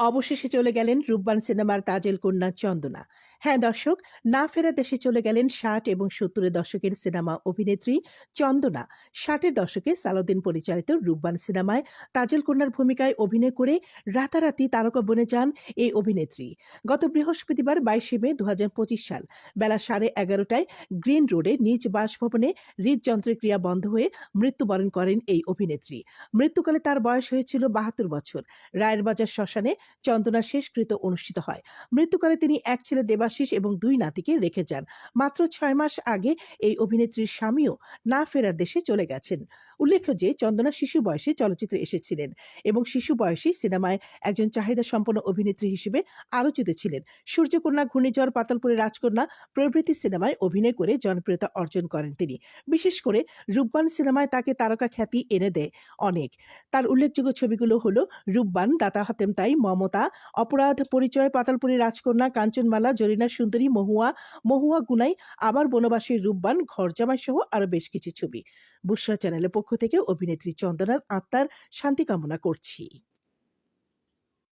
অবশেষে চলে গেলেন রূপবান সিনেমার তাজেল কন্যা চন্দনা। হ্যাঁ দর্শক, না ফেরা দেশে চলে গেলেন ষাট এবং সত্তরের দশকের সিনেমা অভিনেত্রী চন্দনা। ষাটের দশকে সালাউদ্দিন পরিচালিত রূপবান সিনেমায় তাজেল কন্যার ভূমিকায় অভিনয় করে রাতারাতি তারকা বনে যান এই অভিনেত্রী। গত বৃহস্পতিবার বাইশে মে দু হাজার পঁচিশ সাল বেলা সাড়ে এগারোটায় গ্রিন রোডে নিজ বাসভবনে হৃদযন্ত্রের ক্রিয়া বন্ধ হয়ে মৃত্যুবরণ করেন এই অভিনেত্রী। মৃত্যুকালে তার বয়স হয়েছিল বাহাত্তর বছর। রায়ের বাজার শ্মশানে চন্দনার শেষকৃত অনুষ্ঠিত হয়। মৃত্যুকালে তিনি এক ছেলে দেবাশিস এবং দুই নাতিকে রেখে যান। মাত্র ছয় মাস আগে এই অভিনেত্রীর স্বামীও না ফেরার দেশে চলে গেছেন। উল্লেখ্য যে, চন্দনা শিশু বয়সে চলচ্চিত্রে এসেছিলেন এবং শিশু বয়সী সিনেমায় একজন চাহিদা সম্পন্ন অভিনেত্রী হিসেবে আলোচিত ছিলেন। সূর্যকন্যা, ঘূর্ণিঝড়, পাতালপুরে রাজকন্যা প্রভৃতি সিনেমায় অভিনয় করে জনপ্রিয়তা অর্জন করেন তিনি। বিশেষ করে রূপবান সিনেমায় তাকে তারকা খ্যাতি এনে দেয় অনেক। তার উল্লেখযোগ্য ছবিগুলো হলো রূপবান, দাতা হাতেম তাই মমতা, অপরাধ পরিচয় পাতালপুরি রাজকন্যা, কাঞ্চনমালা, জরিনা সুন্দরী, মহুয়া মহুয়া গুনাই, আবার বনবাসীর রূপবান, ঘরজামাই সহ আরও বেশ কিছু ছবি। বুসরা চ্যানেলের পক্ষ থেকে অভিনেত্রী চন্দনার আত্মার শান্তি কামনা করছি।